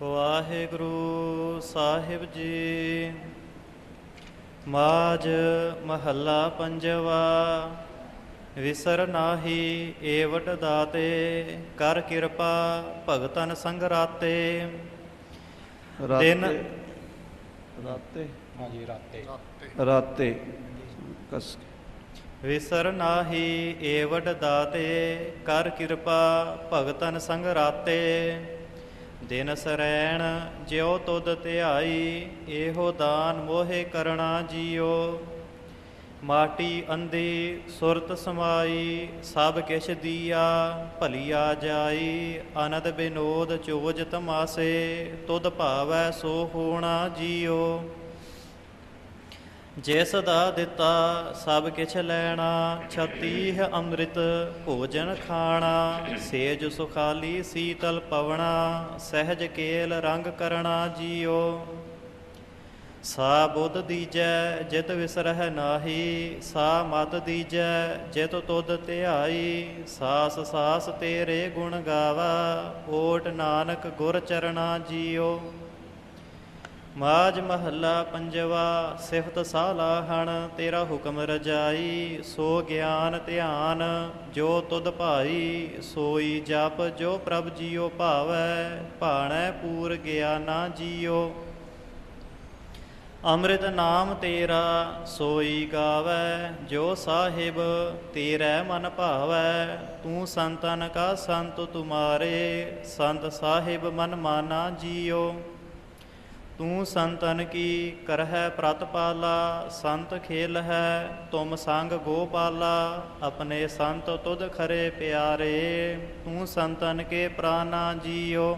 ਵਾਹਿਗੁਰੂ ਸਾਹਿਬ ਜੀ। ਮਾਜ ਮਹੱਲਾ ਪੰਜਵਾ ਵਿਸਰ ਨਾਹੀ ਏਵਟ ਦਾਤੇ ਕਰ ਕਿਰਪਾ ਭਗਤਨ ਸੰਗ ਰਾਤੇ। ਦਿਨ ਰਾਤੇ? ਹਾਂਜੀ ਰਾਤੇ। ਰਾਤੇ। ਕਸ ਵਿਸਰ ਨਾਹੀ ਏਵਟ ਦਾਤੇ ਕਰ ਕਿਰਪਾ ਭਗਤਨ ਸੰਗ ਰਾਤੇ। ਦਿਨ ਸਰੈਣ ਜਿਉ ਤੁਧ ਧਿਆਈ, ਇਹੋ ਦਾਨ ਮੋਹਿ ਕਰਣਾ ਜੀਓ ਮਾਟੀ ਅੰਧੀ ਸੁਰਤ ਸਮਾਈ, ਸਭ ਕਿਛ ਦੀਆ ਭਲੀਆ ਜਾਈ। ਅਨੰਦ ਬਿਨੋਦ ਚੋਜ ਤਮਾਸੇ ਤੁਧ ਭਾਵੈ ਸੋ ਹੋਣਾ ਜੀਓ ਜਿਸ ਦਾ ਦਿੱਤਾ ਸਭ ਕਿਛ ਲੈਣਾ, ਛਤੀਹ ਅੰਮ੍ਰਿਤ ਭੋਜਨ ਖਾਣਾ, ਸੇਜ ਸੁਖਾਲੀ ਸੀਤਲ ਪਵਣਾ, ਸਹਿਜ ਕੇਲ ਰੰਗ ਕਰਣਾ ਜੀਓ। ਸਾ ਬੁੱਧ ਦੀਜੈ, ਜਿਤ ਵਿਸਰਹਿ ਨਾਹੀ ਸਾ ਮਤ ਦੀਜੈ, ਜਿਤ ਤੁਧ ਧਿਆਈ, ਸਾਸ ਸਾਸ ਤੇਰੇ ਗੁਣ ਗਾਵਾ, ਓਟ ਨਾਨਕ ਗੁਰ ਚਰਣਾ ਜੀਓ। ਮਾਜ ਮਹੱਲਾ ਪੰਜਵਾ ਸਿਫਤ ਸਾਲਾਹਣ ਤੇਰਾ ਹੁਕਮ ਰਜਾਈ, ਸੋ ਗਿਆਨ ਧਿਆਨ, ਜੋ ਤੁਧ ਭਾਈ, ਸੋਈ ਜਪ, ਜੋ ਪ੍ਰਭ ਜੀਓ ਭਾਵੈ, ਭਾਣੈ ਪੂਰ ਗਿਆਨਾ ਜੀਓ। ਅੰਮ੍ਰਿਤ ਨਾਮ ਤੇਰਾ, ਸੋਈ ਗਾਵੈ, ਜੋ ਸਾਹਿਬ ਤੇਰੇ ਮਨ ਭਾਵੈ, ਤੂੰ ਸੰਤਨ ਕਾ ਸੰਤ ਤੁਮਾਰੇ, ਸੰਤ ਸਾਹਿਬ ਮਨ ਮਾਨਾ ਜੀਓ। ਤੂੰ ਸੰਤਨ ਕੀ ਕਰਹਿ ਪ੍ਰਤਪਾਲਾ ਸੰਤ ਖੇਲ ਹੈ ਤੁਮ ਸੰਗ ਗੋਪਾਲਾ ਆਪਣੇ ਸੰਤ ਤੁਧ ਖਰੇ ਪਿਆਰੇ, ਤੂੰ ਸੰਤਨ ਕੇ ਪ੍ਰਾਨਾ ਜੀਓ।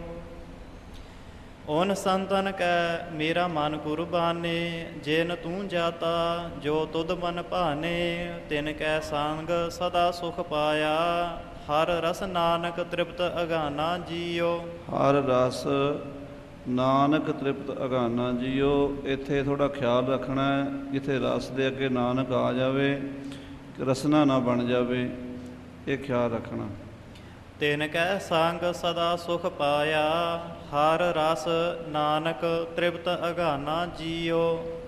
ਓਨ ਸੰਤਨ ਕੈ ਮੇਰਾ ਮਨ ਕੁਰਬਾਨੇ ਜਿਨ ਤੂੰ ਜਾਤਾ, ਜੋ ਤੁਧ ਮਨ ਭਾਨੇ, ਤਿਨ ਕੈ ਸੰਗ ਸਦਾ ਸੁਖ ਪਾਇਆ। ਹਰ ਰਸ ਨਾਨਕ ਤ੍ਰਿਪਤ ਅਗਾਨਾ ਜੀਓ। ਹਰ ਰਸ ਨਾਨਕ ਤ੍ਰਿਪਤ ਅਗਾਨਾ ਜੀਓ, ਇੱਥੇ ਥੋੜਾ ਖਿਆਲ ਰੱਖਣਾ ਹੈ, ਜਿੱਥੇ ਰਸ ਦੇ ਅੱਗੇ ਨਾਨਕ ਆ ਜਾਵੇ, ਰਸਨਾ ਨਾ ਬਣ ਜਾਵੇ, ਇਹ ਖਿਆਲ ਰੱਖਣਾ। ਤਿਨ ਕੈ ਸੰਗ ਸਦਾ ਸੁਖ ਪਾਇਆ, ਹਰ ਰਸ ਨਾਨਕ ਤ੍ਰਿਪਤ ਅਗਾਨਾ ਜੀਓ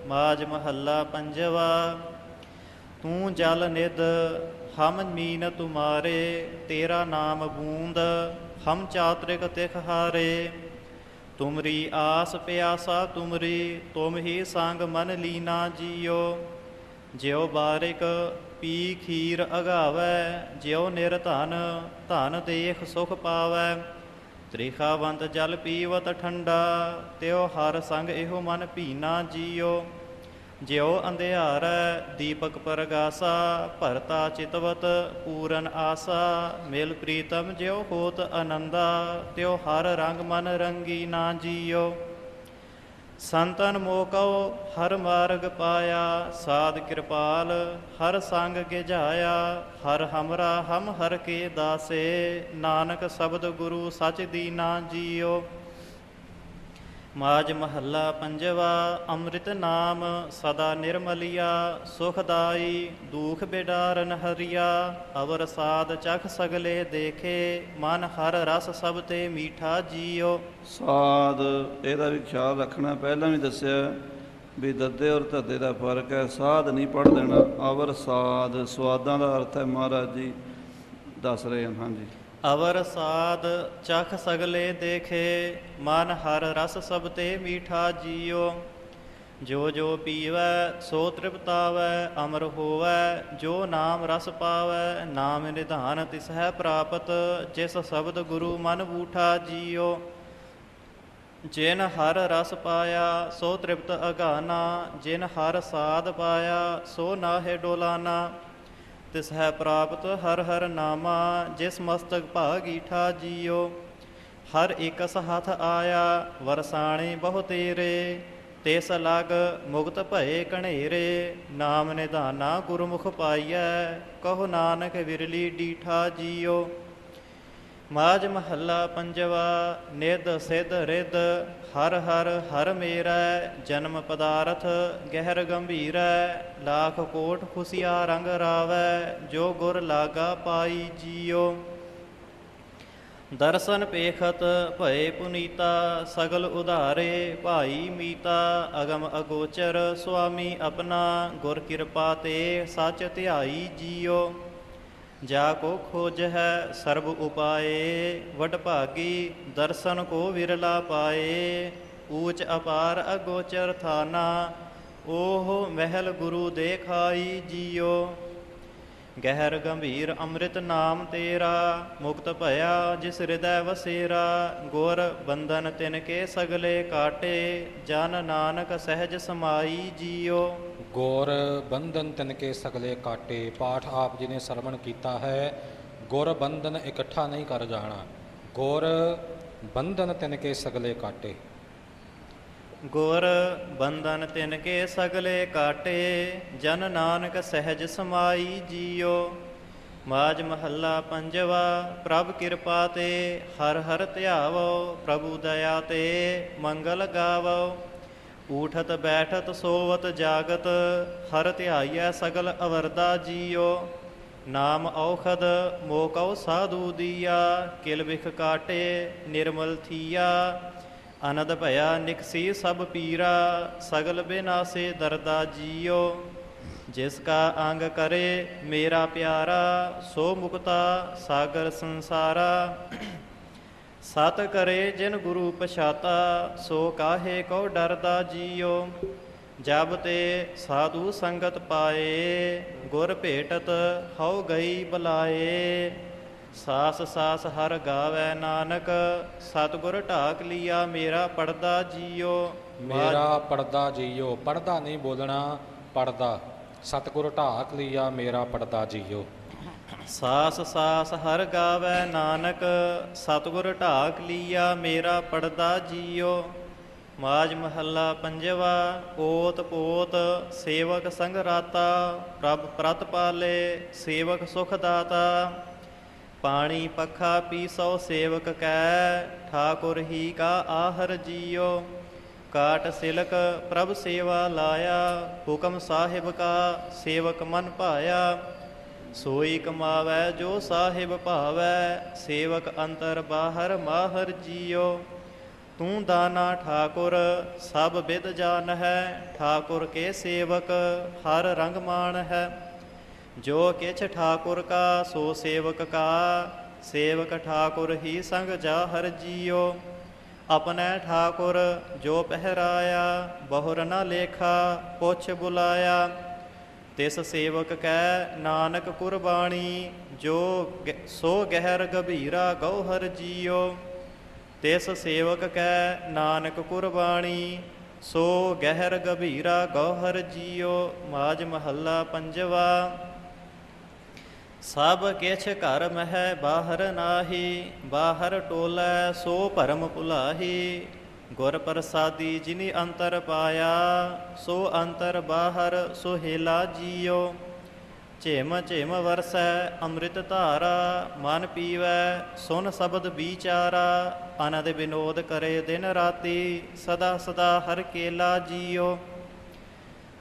ਮਾਜ ਮਹੱਲਾ ਪੰਜਵਾ, ਤੂੰ ਜਲ ਨਿਦ ਹਮ ਮੀਨ ਤੁਮਾਰੇ, ਤੇਰਾ ਨਾਮ ਬੂੰਦ ਹਮ ਚਾਤ੍ਰਿਕ ਤਿਖ ਹਾਰੇ। ਤੁਮਰੀ ਆਸ ਪਿਆਸਾ ਤੁਮਰੀ, ਤੁਮ ਹੀ ਸੰਗ ਮਨ ਲੀਨਾ ਜੀਓ। ਜਿਉ ਬਾਰਿਕ ਪੀ ਖੀਰ ਅਗਾਵੈ, ਜਿਉ ਨਿਰਧਨ ਧਨ ਦੇਖ ਸੁਖ ਪਾਵੈ। ਤ੍ਰਿਖਾਵੰਤ ਜਲ ਪੀਵਤ ਠੰਡਾ, ਤਿਉ ਹਰ ਸੰਗ ਇਹੋ ਮਨ ਭੀਨਾ ਜੀਓ। ਜਿਉ ਅੰਧਿਆਰ ਦੀਪਕ ਪਰਗਾਸਾ, ਭਰਤਾ ਚਿਤਵਤ ਪੂਰਨ ਆਸਾ, ਮਿਲ ਪ੍ਰੀਤਮ ਜਿਉ ਹੋਤ ਆਨੰਦਾ ਤਿਉ ਹਰ ਰੰਗ ਮਨ ਰੰਗੀ ਨਾ ਜੀਓ ਸੰਤਨ ਮੋਕਉ, ਹਰ ਮਾਰਗ ਪਾਇਆ, ਸਾਧ ਕਿਰਪਾਲ, ਹਰ ਸੰਗ ਗਿਝਾਇਆ, ਹਰ ਹਮਰਾ ਹਮ ਹਰ ਕੇ ਦਾਸੇ, ਨਾਨਕ ਸ਼ਬਦ ਗੁਰੂ ਸਚ ਦੀਨਾ ਜੀਓ ਮਾਜ ਮਹੱਲਾ ਪੰਜਵਾ, ਅੰਮ੍ਰਿਤ ਨਾਮ ਸਦਾ ਨਿਰਮਲਿਆ, ਸੁਖਦਾਈ, ਦੁਖ ਬਿਡਾਰਨ ਹਰੀਆ, ਅਵਰ ਸਾਧ ਚਖ ਸਗਲੇ ਦੇਖੇ, ਮਨ ਹਰ ਰਸ ਸਭ ਤੇ ਮੀਠਾ ਜੀਓ। ਸਾਧ, ਇਹਦਾ ਵੀ ਖਿਆਲ ਰੱਖਣਾ, ਪਹਿਲਾਂ ਵੀ ਦੱਸਿਆ ਵੀ ਦੱਦੇ ਔਰ ਧੱਦੇ ਦਾ ਫ਼ਰਕ ਹੈ, ਸਾਧ ਨਹੀਂ ਪੜ ਦੇਣਾ, ਅਵਰ ਸਾਧ, ਸਵਾਦਾਂ ਦਾ ਅਰਥ ਹੈ ਮਹਾਰਾਜ ਜੀ, ਦੱਸ ਰਹੇ ਹਨ, ਹਾਂਜੀ। ਅਵਰ ਸਾਧ ਚਖ ਸਗਲੇ ਦੇਖੇ, ਮਨ ਹਰ ਰਸ ਸਭ ਤੇ ਮੀਠਾ ਜੀਓ। ਜੋ ਜੋ ਪੀਵੈ, ਸੋ ਤ੍ਰਿਪਤਾਵੈ, ਅਮਰ ਹੋਵੈ, ਜੋ ਨਾਮ ਰਸ ਪਾਵੈ, ਨਾਮ ਨਿਧਾਨ ਤਿਸ ਹੈ ਪ੍ਰਾਪਤ, ਜਿਸ ਸ਼ਬਦ ਗੁਰੂ ਮਨ ਬੂਠਾ ਜੀਓ। ਜਿਨ ਹਰ ਰਸ ਪਾਇਆ, ਸੋ ਤ੍ਰਿਪਤ ਅਗਾਨਾ, ਜਿਨ ਹਰ ਸਾਧ ਪਾਇਆ, ਸੋ ਨਾਹਿ ਡੋਲਾਨਾ। ਤਿਸ ਹੈ ਪ੍ਰਾਪਤ ਹਰ ਹਰ ਨਾਮਾ, ਜਿਸ ਮਸਤਕ ਭਾਗੀਠਾ ਜੀਓ। ਹਰ ਇਕਸ ਹੱਥ ਆਇਆ, ਵਰਸਾਣੇ ਬਹੁ ਤੇਰੇ। ਤਿਸ ਲਗ ਮੁਕਤ ਭਏ ਕਣੇਰੇ ਨਾਮ ਨਿਧਾਨਾ ਗੁਰਮੁਖ ਪਾਈਐ। ਕਹੋ ਨਾਨਕ ਵਿਰਲੀ ਡੀਠਾ ਜੀਓ। ਮਾਜ ਮਹੱਲਾ ਪੰਜਵਾ ਨਿਦ ਸਿਧ ਰਿਦ ਹਰ ਹਰ ਹਰ ਮੇਰਾ, ਜਨਮ ਪਦਾਰਥ ਗਹਿਰ ਗੰਭੀਰੈ, ਲਾਖ ਕੋਟ ਖੁਸ਼ੀਆ ਰੰਗ ਰਾਵੈ, ਜੋ ਗੁਰ ਲਾਗਾ ਪਾਈ ਜੀਓ। ਦਰਸ਼ਨ ਪੇਖਤ ਭਏ ਪੁਨੀਤਾ, ਸਗਲ ਉਧਾਰੇ ਭਾਈ ਮੀਤਾ, ਅਗਮ ਅਗੋਚਰ ਸੁਆਮੀ ਆਪਣਾ, ਗੁਰ ਕਿਰਪਾ ਤੇ ਸੱਚ ਧਿਆਈ ਜੀਓ। ਜਾ ਕੋ ਖੋਜ ਹੈ ਸਰਬ ਉਪਾਏ, ਵਡ ਭਾਗੀ ਦਰਸ਼ਨ ਕੋ ਵਿਰਲਾ ਪਾਏ, ਊਚ ਅਪਾਰ ਅਗੋਚਰ ਥਾਨਾ, ਓਹ ਮਹਿਲ ਗੁਰੂ ਦੇਖਾਈ ਜੀਓ। ਗਹਿਰ ਗੰਭੀਰ ਅੰਮ੍ਰਿਤ ਨਾਮ ਤੇਰਾ, ਮੁਕਤ ਭਇਆ ਜਿਸ ਹਿਰਦੈ ਵਸੇਰਾ, ਗੁਰ ਬੰਧਨ ਤਿਨ ਕੇ ਸਗਲੇ ਕਾਟੇ, ਜਨ ਨਾਨਕ ਸਹਿਜ ਸਮਾਈ ਜੀਓ। ਗੌਰ ਬੰਧਨ ਤਿਨ ਕੇ ਸਗਲੇ ਕਾਟੇ, ਪਾਠ ਆਪ ਜੀ ਨੇ ਸਰਵਣ ਕੀਤਾ ਹੈ, ਗੁਰ ਬੰਧਨ ਇਕੱਠਾ ਨਹੀਂ ਕਰ ਜਾਣਾ। ਗੌਰ ਬੰਧਨ ਤਿਨ ਕੇ ਸਗਲੇ ਕਾਟੇ। ਗੁਰ ਬੰਧਨ ਤਿਨ ਕੇ ਸਗਲੇ ਕਾਟੇ, ਜਨ ਨਾਨਕ ਸਹਿਜ ਸਮਾਈ ਜੀਓ। ਮਾਜ ਮਹੱਲਾ ਪੰਜਵਾ, ਪ੍ਰਭ ਕਿਰਪਾ ਤੇ, ਹਰ ਹਰ ਧਿਆਵੋ, ਪ੍ਰਭੂ ਦਇਆ ਤੇ, ਮੰਗਲ ਗਾਵੋ। ਊਠਤ ਬੈਠਤ ਸੋਵਤ ਜਾਗਤ, ਹਰ ਧਿਆਈਐ ਸਗਲ ਅਵਰਦਾ ਜੀਓ। ਨਾਮ ਔਖਦ, ਮੋਕਉ ਸਾਧੂ ਦੀਆ, ਕਿਲ ਵਿਖ ਕਾਟੇ ਨਿਰਮਲ ਥੀਆ। ਅਨੰਦ ਭਇਆ ਨਿਕਸੀ ਸਭ ਪੀਰਾ, ਸਗਲ ਬਿਨਾਸੇ ਦਰਦਾ ਜੀਓ। ਜਿਸ ਕਾ ਅੰਗ ਕਰੇ ਮੇਰਾ ਪਿਆਰਾ, ਸੋ ਮੁਕਤਾ ਸਾਗਰ ਸੰਸਾਰਾ। ਸਤ ਕਰੇ ਜਿਨ ਗੁਰੂ ਪਛਾਤਾ ਸੋ ਕਾਹੇ ਕੋ ਡਰਦਾ ਜੀਓ ਜਬ ਤੇ ਸਾਧੂ ਸੰਗਤ ਪਾਏ ਗੁਰ ਭੇਟਤ ਹਉ ਗਈ ਬਲਾਏ। ਸਾਸ ਸਾਸ ਹਰ ਗਾਵੇ ਨਾਨਕ ਸਤਿਗੁਰ ਢਾਕ ਲਿਆ ਮੇਰਾ ਪੜਦਾ ਜੀਓ ਮੇਰਾ ਪੜਦਾ ਜੀਓ ਪੜਦਾ ਨਹੀਂ ਬੋਲਣਾ ਪੜਦਾ। ਸਤਿਗੁਰ ਢਾਕ ਲਿਆ ਮੇਰਾ ਪੜਦਾ ਜੀਓ ਸਾਸ ਸਾਸ ਹਰ ਗਾਵੇ ਨਾਨਕ, ਸਤਿਗੁਰ ਢਾਕ ਲੀਆ ਮੇਰਾ ਪੜਦਾ ਜੀਓ। ਮਾਜ ਮਹੱਲਾ ਪੰਜਵਾ, ਪੋਤ ਪੋਤ ਸੇਵਕ ਸੰਗ ਰਾਤਾ, ਪ੍ਰਭ ਪ੍ਰਤ ਪਾਲੇ ਸੇਵਕ ਸੁਖ ਦਾਤਾ। ਪਾਣੀ ਪੱਖਾ ਪੀਸੋ ਸੇਵਕ ਕੈ, ਠਾਕੁਰ ਹੀ ਕਾ ਆਹਰ ਜੀਓ। ਕਾਟ ਸਿਲਕ ਪ੍ਰਭ ਸੇਵਾ ਲਾਇਆ, ਹੁਕਮ ਸਾਹਿਬ ਕਾ ਸੇਵਕ ਮਨ ਭਾਇਆ। ਸੋਈ ਕਮਾਵੈ, ਜੋ ਸਾਹਿਬ ਭਾਵੈ, ਸੇਵਕ ਅੰਤਰ ਬਾਹਰ ਮਾਹਰ ਜੀਓ। ਤੂੰ ਦਾਨਾ ਠਾਕੁਰ, ਸਭ ਵਿਦ ਜਾਣ ਹੈ ਠਾਕੁਰ ਕੇ ਸੇਵਕ, ਹਰ ਰੰਗ ਮਾਣ ਹੈ ਜੋ ਕਿਛ ਠਾਕੁਰ ਕਾ, ਸੋ ਸੇਵਕ ਕਾ, ਸੇਵਕ ਠਾਕੁਰ ਹੀ ਸੰਗ ਜਾਹਰ ਜੀਓ। ਆਪਣੇ ਠਾਕੁਰ, ਜੋ ਪਹਿਰਾਇਆ, ਬਹੁਰ ਨਾ ਲੇਖਾ, ਪੁੱਛ ਬੁਲਾਇਆ। ਤਿਸ ਸੇਵਕ ਕੈ ਨਾਨਕ ਕੁਰਬਾਨੀ ਜੋ ਸੋ ਗਹਿਰ ਗਭੀਰਾ ਗੌਹਰ ਜੀਓ ਤਿਸ ਸੇਵਕ ਕੈ ਨਾਨਕ ਕੁਰਬਾਨੀ ਸੋ ਗਹਿਰ ਗਭੀਰਾ ਗੌਹਰ ਜੀਓ ਮਾਜ ਮਹੱਲਾ ਪੰਜਵਾ, ਸਭ ਕਿਛ ਘਰ ਮਹਿ ਬਾਹਰ ਨਾਹੀ, ਬਾਹਰ ਟੋਲੇ ਸੋ ਭਰਮ ਭੁਲਾਹੀ। ਗੁਰ ਪ੍ਰਸਾਦੀ ਜਿਨੀ ਅੰਤਰ ਪਾਇਆ, ਸੋ ਅੰਤਰ ਬਾਹਰ ਸੁਹੇਲਾ ਜੀਓ। ਝੇਮ ਝੇਮ ਵਰਸੈ ਅੰਮ੍ਰਿਤ ਧਾਰਾ, ਮਨ ਪੀਵੈ ਸੁਨ ਸ਼ਬਦ ਵਿਚਾਰਾ। ਆਨੰਦ ਵਿਨੋਦ ਕਰੇ ਦਿਨ ਰਾਤੀ, ਸਦਾ ਸਦਾ ਹਰ ਕੇਲਾ ਜੀਓ।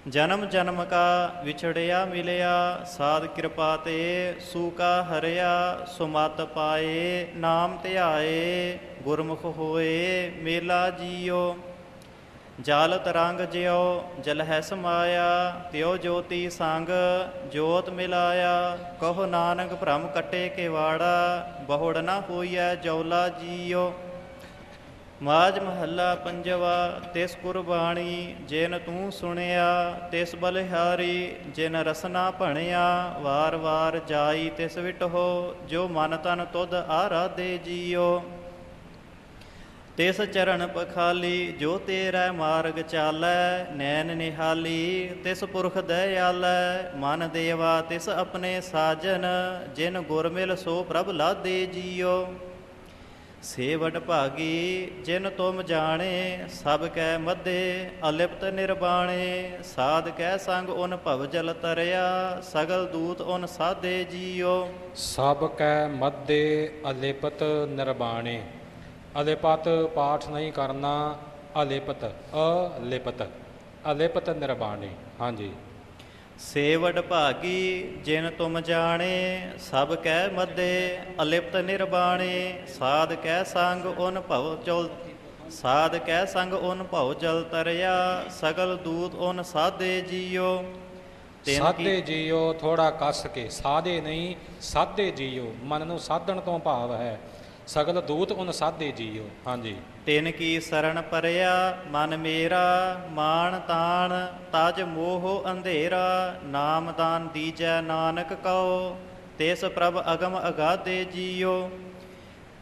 ਜਨਮ ਜਨਮ ਕਾ ਵਿਛੜਿਆ ਮਿਲਿਆ, ਸਾਧ ਕਿਰਪਾ ਤੇ ਸੂਕਾ ਹਰਿਆ ਸੁਮਤ ਪਾਏ, ਨਾਮ ਧਿਆਏ, ਗੁਰਮੁਖ ਹੋਏ, ਮੇਲਾ ਜੀਓ। ਜਾਲ ਤਰੰਗ ਜਿਉ, ਜਲ ਹੈ ਸਮਾਇਆ, ਤਿਉ ਜੋਤੀ ਸੰਗ, ਜੋਤ ਮਿਲਾਇਆ। ਕਹੋ ਨਾਨਕ ਭ੍ਰਮ ਕਟੇ ਕੇਵਾੜਾ ਬਹੁੜ ਨਾ ਹੋਈਐ ਜੌਲਾ ਜੀਓ। ਮਾਜ ਮਹੱਲਾ ਪੰਜਵਾ, ਤਿਸ ਕੁਰਬਾਣੀ ਜਿਨ ਤੂੰ ਸੁਣਿਆ, ਤਿਸ ਬਲਿਹਾਰੀ ਜਿਨ ਰਸਨਾ ਭਣਿਆ, ਵਾਰ ਵਾਰ ਜਾਈ ਤਿਸ ਵਿਟਹੋ, ਜੋ ਮਨ ਤਨ ਤੁਧ ਆਰਾਧੇ ਜੀਓ। ਤਿਸ ਚਰਨ ਪਖਾਲੀ, ਜੋ ਤੇਰਾ ਮਾਰਗ ਚਾਲੈ, ਨੈਣ ਨਿਹਾਲੀ, ਤਿਸ ਪੁਰਖ ਦਇਆਲੈ, ਮਨ ਦੇਵਾ ਤਿਸ ਆਪਣੇ ਸਾਜਨ, ਜਿਨ ਗੁਰ ਮਿਲ ਸੋ ਪ੍ਰਭ ਲਾਦੇ ਜੀਓ। ਸੇਵਟ ਭਾਗੀ, ਜਿਨ ਤੁਮ ਜਾਣੇ, ਸਭ ਕੈ ਮਧੇ, ਅਲਿਪਤ ਨਿਰਬਾਣੇ, ਸਾਧ ਕੈ ਸੰਗ ਉਨ ਭਵ ਜਲ ਤਰਿਆ, ਸਗਲ ਦੂਤ ਉਨ ਸਾਧੇ ਜੀਓ। ਸਭ ਕੈ ਮੱਦੇ ਅਲਿਪਤ ਨਿਰਬਾਣੇ। ਅਲਿਪਤ ਪਾਠ ਨਹੀਂ ਕਰਨਾ, ਅਲਿਪਤ ਅਲਿਪਤ ਅਲਿਪਤ ਨਿਰਬਾਣੇ। ਹਾਂਜੀ। ਸੇਵਡ ਭਾਗੀ ਜਿਨ ਤੁਮ ਜਾਣੇ, ਸਭ ਕਹਿ ਮੱਦੇ, ਅਲਿਪਤ ਨਿਰਬਾਣੇ, ਸਾਧ ਕਹਿ ਸੰਗ ਓਨ ਭਵ ਚਲ, ਸਾਧ ਕਹਿ ਸੰਗ ਓਨ ਭਉ ਜਲ ਤਰਿਆ, ਸਗਲ ਦੂਤ ਉਨ ਸਾਧੇ ਜੀਓ। ਤਿਨ ਕੀ- ਜੀਓ ਥੋੜਾ ਕੱਸ ਕੇ, ਸਾਧੇ ਨਹੀਂ, ਸਾਧੇ ਜੀਓ, ਮਨ ਨੂੰ ਸਾਧਣ ਤੋਂ ਭਾਵ ਹੈ। ਸਗਲ ਦੂਤ ਉਨ ਸਾਦੇ ਜੀਓ, ਹਾਂਜੀ। ਤਿਨ ਕੀ ਸਰਣ ਪਰਿਆ, ਮਨ ਮੇਰਾ ਮਾਨ ਤਾਣ, ਤਜ ਮੋਹ ਅੰਧੇਰਾ, ਨਾਮ ਦਾਨ ਦੀਜੈ ਨਾਨਕ ਕਉ, ਤਿਸ ਪ੍ਰਭ ਅਗਮ ਅਗਾਧੇ ਜੀਓ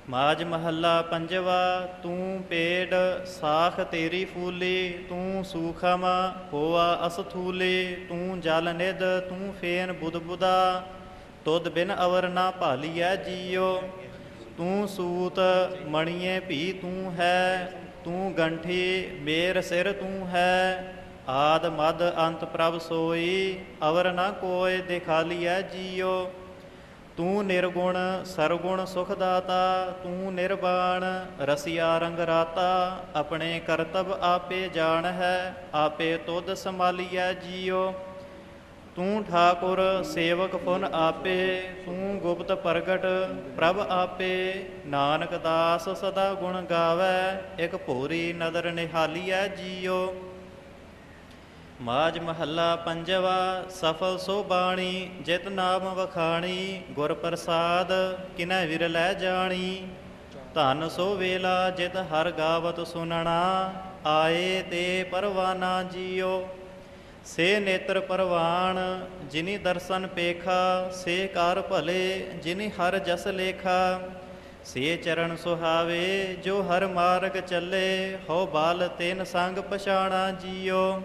ਮਾਜ ਮਹੱਲਾ ਪੰਜਵਾ, ਤੂੰ ਪੇੜ, ਸਾਖ ਤੇਰੀ ਫੂਲੀ, ਤੂੰ ਸੂਖਮ, ਹੋਆ ਅਸਥੂਲੇ, ਤੂੰ ਜਲ ਨਿਧ, ਤੂੰ ਫੇਨ ਬੁੱਧ ਬੁਦਾ ਤੁਧ ਬਿਨ ਅਵਰ ਨਾ ਭਾਲੀਐ ਜੀਓ ਤੂੰ ਸੂਤ ਮਣੀਏ ਭੀ ਤੂੰ ਹੈ, ਤੂੰ ਗੰਠੀ ਮੇਰ ਸਿਰ ਤੂੰ ਹੈ। ਆਦ ਮਦ ਅੰਤ ਪ੍ਰਭ ਸੋਈ, ਅਵਰ ਨਾ ਕੋਇ ਦਿਖਾਲੀਐ ਜੀਓ। ਤੂੰ ਨਿਰਗੁਣ ਸਰਗੁਣ ਸੁਖ ਦਾਤਾ ਤੂੰ ਨਿਰਵਾਣ ਰਸਿਆ ਰੰਗ ਰਾਤਾ। ਆਪਣੇ ਕਰਤਬ ਆਪੇ ਜਾਣ ਹੈ ਆਪੇ ਤੁਧ ਸੰਭਾਲੀਐ ਜੀਓ। ਤੂੰ ਠਾਕੁਰ ਸੇਵਕ ਫੁਨ ਆਪੇ, ਤੂੰ ਗੁਪਤ ਪ੍ਰਗਟ ਪ੍ਰਭ ਆਪੇ, ਨਾਨਕ ਦਾਸ ਸਦਾ ਗੁਣ ਗਾਵੇ, ਇਕ ਭੋਰੀ ਨਦਰ ਨਿਹਾਲੀਐ ਜੀਓ। ਮਾਜ ਮਹੱਲਾ ਪੰਜਵਾ, ਸਫਲ ਸੋ ਬਾਣੀ ਜਿਤ ਨਾਮ ਵਖਾਣੀ, ਗੁਰ ਪ੍ਰਸਾਦ ਕਿਨੈ ਵਿਰ ਲੈ ਜਾਣੀ। ਧਨ ਸੋ ਵੇਲਾ ਜਿਤ ਹਰ ਗਾਵਤ ਸੁਨਣਾ, ਆਏ ਤੇ ਪਰਵਾਨਾ ਜੀਓ। ਸੇ ਨੇਤਰ ਪਰਵਾਨ ਜਿਨੀ ਦਰਸ਼ਨ ਪੇਖਾ, ਸੇ ਕਾਰ ਭਲੇ, ਜਿਨੀ ਹਰ ਜਸ ਲੇਖਾ। ਸੇ ਚਰਨ ਸੁਹਾਵੇ, ਜੋ ਹਰ ਮਾਰਗ ਚੱਲੇ, ਹੋ ਬਾਲ ਤੈਨ ਸੰਗ ਪਛਾਣਾ ਜੀਓ।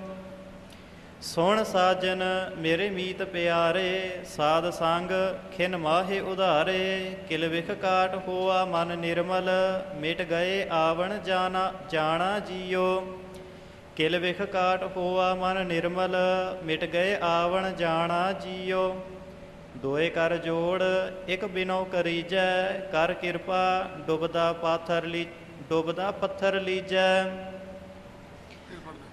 ਸੁਣ ਸਾਜਨ, ਮੇਰੇ ਮੀਤ ਪਿਆਰੇ, ਸਾਧ ਸੰਗ, ਖਿਨ ਮਾਹੇ ਉਧਾਰੇ। ਕਿਲ ਵਿਖ ਕਾਟ ਹੋਆ ਮਨ ਨਿਰਮਲ, ਮਿਟ ਗਏ ਆਵਣ ਜਾਣਾ ਜਾਣਾ ਜੀਓ। ਕਿਲ ਵਿਖ ਕਾਟ ਹੋਆ ਮਨ ਨਿਰਮਲ, ਮਿਟ ਗਏ ਆਵਣ ਜਾਣਾ ਜੀਓ। ਦੋਏ ਕਰ ਜੋੜ, ਇਕ ਬਿਨੋ ਕਰੀਜੈ, ਕਰ ਕਿਰਪਾ, ਡੁਬਦਾ ਪਾਥਰ ਲੀ, ਡੁੱਬਦਾ ਪੱਥਰ ਲੀਜੈ।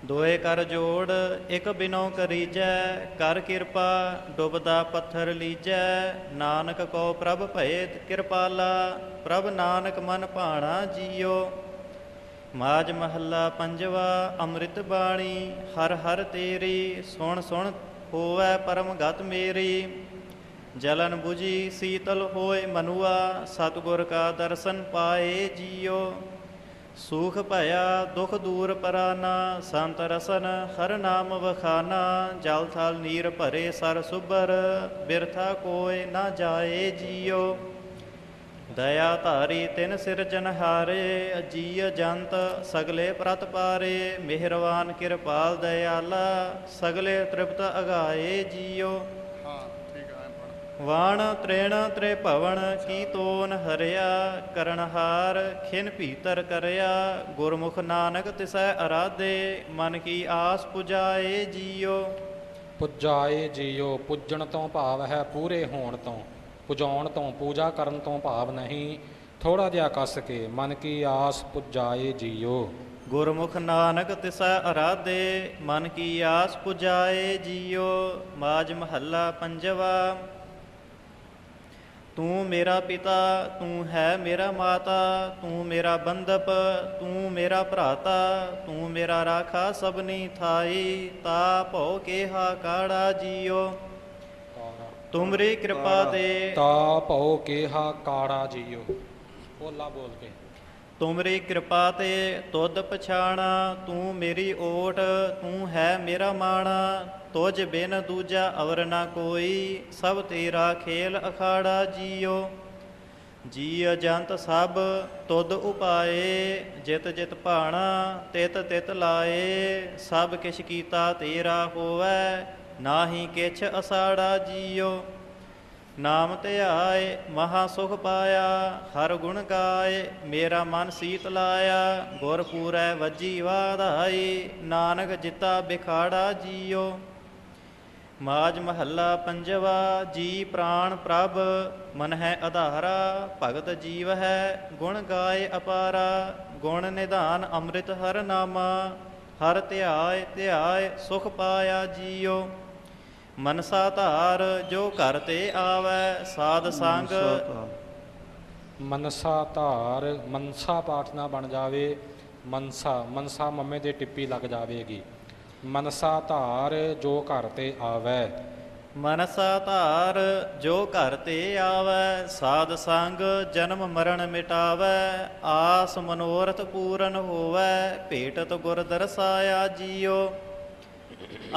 ਦੋਏ ਕਰ ਜੋੜ, ਇਕ ਬਿਨੋ ਕਰੀਜੈ, ਕਰ ਕਿਰਪਾ, ਡੁੱਬਦਾ ਪੱਥਰ ਲੀਜੈ। ਨਾਨਕ ਕੋ ਪ੍ਰਭ ਭਏ ਕਿਰਪਾਲਾ, ਪ੍ਰਭ ਨਾਨਕ ਮਨ ਭਾਣਾ ਜੀਓ। ਮਾਜ ਮਹੱਲਾ ਪੰਜਵਾ, ਅੰਮ੍ਰਿਤ ਬਾਣੀ, ਹਰ ਹਰ ਤੇਰੀ, ਸੁਣ ਸੁਣ ਹੋਵੈ ਪਰਮ ਗਤ ਮੇਰੀ। ਜਲਨ 부ਜੀ ਸੀਤਲ ਹੋਏ ਮਨੁਆ, ਸਤਿਗੁਰ ਕਾ ਦਰਸ਼ਨ ਪਾਏ ਜੀਓ। ਸੁਖ ਭਇਆ, ਦੁਖ ਦੂਰ ਪਰਾਨਾ, ਸੰਤ ਰਸਨ ਹਰ ਨਾਮ ਵਖਾਨਾ। ਜਲ ਥਲ ਨੀਰ ਭਰੇ ਸਰ ਸੁਭਰ, ਬਿਰਥਾ ਕੋਇ ਨਾ ਜਾਏ ਜੀਓ। ਦਇਆ ਧਾਰੀ ਤਿਨ ਸਿਰਜਨਹਾਰੇ ਅਜੀਅ ਜੰਤ ਸਗਲੇ ਪ੍ਰਤ ਪਾਰੇ ਮਿਹਰਵਾਨ ਕਿਰਪਾਲ ਦਇਆਲਾ ਸਗਲੇ ਤ੍ਰਿਪਤ ਅਗਾਏ ਜੀਓ। ਵਾਣ ਤ੍ਰੇਣ ਤ੍ਰੇ ਭਵਨ ਕੀ ਤੋਨ ਹਰਿਆ ਕਰਨਹਾਰ ਖਿਨ ਭੀਤਰ ਕਰਿਆ। ਗੁਰਮੁਖ ਨਾਨਕ ਤਿਸੈ ਅਰਾਧੇ ਮਨ ਕੀ ਆਸ ਪੁਜਾਏ ਜੀਓ। ਪੁਜਾਏ ਜੀਓ ਪੁੱਜਣ ਤੋਂ ਭਾਵ ਹੈ ਪੂਰੇ ਹੋਣ ਤੋਂ। ਪੁਜਾਉਣ ਤੋਂ, ਪੂਜਾ ਕਰਨ ਤੋਂ ਭਾਵ ਨਹੀਂ ਥੋੜਾ ਜਿਹਾ ਕੱਸ ਕੇ ਮਨ ਕੀ ਆਸ ਪੁਜਾਏ ਜੀਓ। ਗੁਰਮੁਖ ਨਾਨਕ ਤਿਸੈ ਅਰਾਧੇ, ਮਨ ਕੀ ਆਸ ਪੁਜਾਏ ਜੀਓ, ਮਾਜ ਮਹੱਲਾ ਪੰਜਵਾ। ਤੂੰ ਮੇਰਾ ਪਿਤਾ, ਤੂੰ ਹੈ ਮੇਰਾ ਮਾਤਾ, ਤੂੰ ਮੇਰਾ ਬੰਦਪ ਤੂੰ ਮੇਰਾ ਭਰਾਤਾ, ਤੂੰ ਮੇਰਾ ਰਾਖਾ ਸਭਨੀ ਥਾਈ, ਤਾ ਭੋ ਕੇਹਾ ਕਾੜਾ ਜੀਓ। ਤੁਮਰੀ ਕਿਰਪਾ ਦੇ। ਤਾ ਭਉ ਕੇਹਾ ਕਾੜਾ ਜੀਓ। ਬੋਲਾ ਬੋਲ ਕੇ। ਤੁਮਰੀ ਕਿਰਪਾ ਤੇ ਤੁਧ ਪਛਾਣਾ ਤੂੰ ਮੇਰੀ ਓਟ ਤੂੰ ਹੈ ਮੇਰਾ ਮਾਣਾ ਤੁਝ ਬਿਨ ਦੂਜਾ ਅਵਰ ਨਾ ਕੋਈ ਸਭ ਤੇਰਾ ਖੇਲ ਅਖਾੜਾ ਜੀਓ। ਜੀ ਅਜੰਤ ਸਭ ਤੁਧ ਉਪਾਏ, ਜਿਤ ਜਿਤ ਭਾਣਾ, ਤਿਤ ਤਿਤ ਲਾਏ, ਸਭ ਕਿਛ ਕੀਤਾ ਤੇਰਾ ਹੋਵੈ, ਨਾਹੀ ਕਿਛ ਅਸਾੜਾ ਜੀਓ। ਨਾਮ ਧਿਆਏ ਮਹਾ ਸੁਖ ਪਾਇਆ, ਹਰ ਗੁਣ ਗਾਏ, ਮੇਰਾ ਮਨ ਸੀਤ ਲਾਇਆ, ਗੁਰ ਪੂਰੈ ਵੱਜੀ ਵਾਧਾਈ, ਨਾਨਕ ਜਿਤਾ ਬਿਖਾੜਾ ਜੀਓ। ਮਾਜ ਮਹੱਲਾ ਪੰਜਵਾ ਜੀ ਪ੍ਰਾਣ ਪ੍ਰਭ ਮਨ ਹੈ ਆਧਾਰਾ ਭਗਤ ਜੀਵ ਹੈ ਗੁਣ ਗਾਏ ਅਪਾਰਾ ਗੁਣ ਨਿਧਾਨ ਅੰਮ੍ਰਿਤ ਹਰ ਨਾਮਾ ਹਰ ਧਿਆਏ ਧਿਆਏ ਸੁਖ ਪਾਇਆ ਜੀਓ ਮਨਸਾ ਧਾਰ ਜੋ ਘਰ ਤੇ ਆਵੈ ਸਾਧ ਸੰਗ। ਮਨਸਾ ਧਾਰ ਮਨਸਾ ਪਾਠ ਨਾ ਬਣ ਜਾਵੇ ਮਨਸਾ ਮਨਸਾ ਮੰਮੇ ਦੇ ਟਿੱਪੀ ਲੱਗ ਜਾਵੇਗੀ ਮਨਸਾ ਧਾਰ ਜੋ ਘਰ ਤੇ ਆਵੈ। ਮਨਸਾ ਧਾਰ ਜੋ ਘਰ ਤੇ ਆਵੈ, ਸਾਧ ਸੰਗ ਜਨਮ ਮਰਨ ਮਿਟਾਵੈ, ਆਸ ਮਨੋਰਥ ਪੂਰਨ ਹੋਵੈ, ਭੇਟਤ ਗੁਰ ਦਰਸਾਇਆ ਜੀਓ।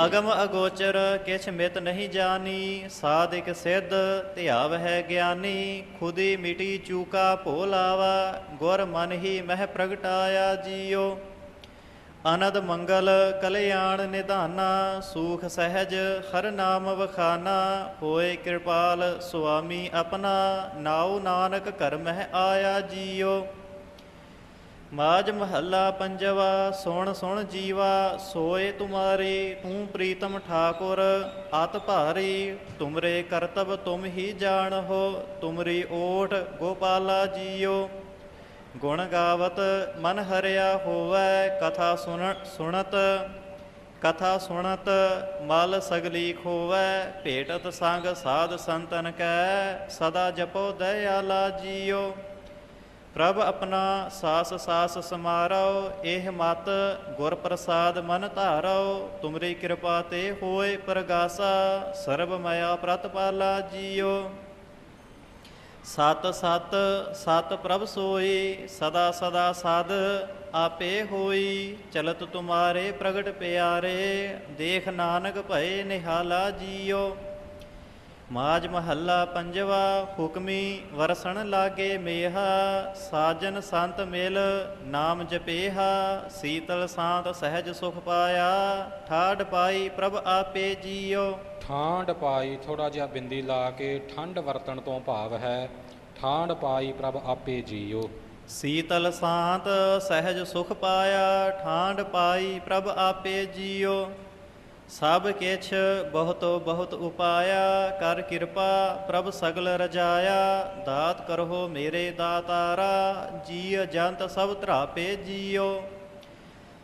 ਅਗਮ ਅਗੋਚਰ ਕਿਛ ਮਿਤ ਨਹੀਂ ਜਾਣੀ ਸਾਧਿਕ ਸਿੱਧ ਧਿਆਵ ਹੈ ਗਿਆਨੀ, ਖੁਦੀ ਮਿਟੀ ਚੂਕਾ ਭੋਲਾਵਾ, ਗੁਰ ਮਨ ਹੀ ਮਹਿ ਪ੍ਰਗਟਾਇਆ ਜੀਓ। ਅਨਦ ਮੰਗਲ ਕਲਿਆਣ ਨਿਧਾਨਾ, ਸੂਖ ਸਹਿਜ ਹਰ ਨਾਮ ਵਖਾਨਾ, ਹੋਏ ਕਿਰਪਾਲ ਸੁਆਮੀ ਆਪਣਾ, ਨਾਉ ਨਾਨਕ ਘਰ ਮਹਿ ਆਇਆ ਜੀਓ। ਮਾਜ ਮਹੱਲਾ ਪੰਜਵਾ, ਸੁਣ ਸੁਣ ਜੀਵਾ, ਸੋਏ ਤੁਮਾਰੇ, ਤੂੰ ਪ੍ਰੀਤਮ ਠਾਕੁਰ ਆਤ ਭਾਰੀ, ਤੁਮਰੇ ਕਰਤਬ ਤੁਮ ਹੀ ਜਾਣ ਹੋ ਤੁਮਰੀ ਓਟ ਗੋਪਾਲਾ ਜੀਓ। ਗੁਣ ਗਾਵਤ ਮਨ ਹਰਿਆ ਹੋਵੈ, ਕਥਾ ਸੁਣ, ਸੁਣਤ, ਕਥਾ ਸੁਣਤ ਮਲ ਸਗਲੀ ਖੋਵੈ, ਭੇਟਤ ਸੰਗ ਸਾਧ ਸੰਤਨ ਕੈ, ਸਦਾ ਜਪੋ ਦਇਆਲਾ ਜੀਓ। ਪ੍ਰਭ ਆਪਣਾ ਸਾਸ ਸਾਸ ਸਮਾਰੋ ਇਹ ਮਤ ਗੁਰ ਪ੍ਰਸਾਦ ਮਨ ਧਾਰੋ ਤੁਮਰੀ ਕਿਰਪਾ ਤੇ ਹੋਏ ਪ੍ਰਗਾਸਾ ਸਰਬ ਮਇਆ ਪ੍ਰਤਪਾਲਾ ਜੀਓ। ਸਤ ਸਤ ਸਤ ਪ੍ਰਭ ਸੋਈ, ਸਦਾ ਸਦਾ ਸਾਧ ਆਪੇ ਹੋਈ, ਚਲਤ ਤੁਮਾਰੇ ਪ੍ਰਗਟ ਪਿਆਰੇ, ਦੇਖ ਨਾਨਕ ਭਏ ਨਿਹਾਲਾ ਜੀਓ। ਮਾਜ ਮਹੱਲਾ ਪੰਜਵਾ ਹੁਕਮੀ ਵਰਸਣ ਲਾਗੇ ਮੇਹਾ ਸਾਜਨ ਸੰਤ ਮਿਲ ਨਾਮ ਜਪੇਹਾ ਸੀਤਲ ਸਾਂਤ ਸਹਿਜ ਸੁਖ ਪਾਇਆ ਠਾੜ ਪਾਈ ਪ੍ਰਭ ਆਪੇ ਜੀਓ। ਠਾਂਡ ਪਾਈ ਥੋੜਾ ਜਿਹਾ ਬਿੰਦੀ ਲਾ ਕੇ ਠੰਡ ਵਰਤਣ ਤੋਂ ਭਾਵ ਹੈ ਠਾਂਡ ਪਾਈ ਪ੍ਰਭ ਆਪੇ ਜੀਓ। ਸੀਤਲ ਸਾਂਤ ਸਹਿਜ ਸੁਖ ਪਾਇਆ ਠਾਂਡ ਪਾਈ ਪ੍ਰਭ ਆਪੇ ਜੀਓ। ਸਭ ਕਿਛ ਬਹੁਤੋ ਬਹੁਤ ਉਪਾਇਆ, ਕਰ ਕਿਰਪਾ ਪ੍ਰਭ ਸਗਲ ਰਜਾਇਆ, ਦਾਤ ਕਰੋ ਮੇਰੇ ਦਾਤਾਰਾ ਜੀ ਜੰਤ ਸਭ ਧਰਾਪੇ ਜੀਓ।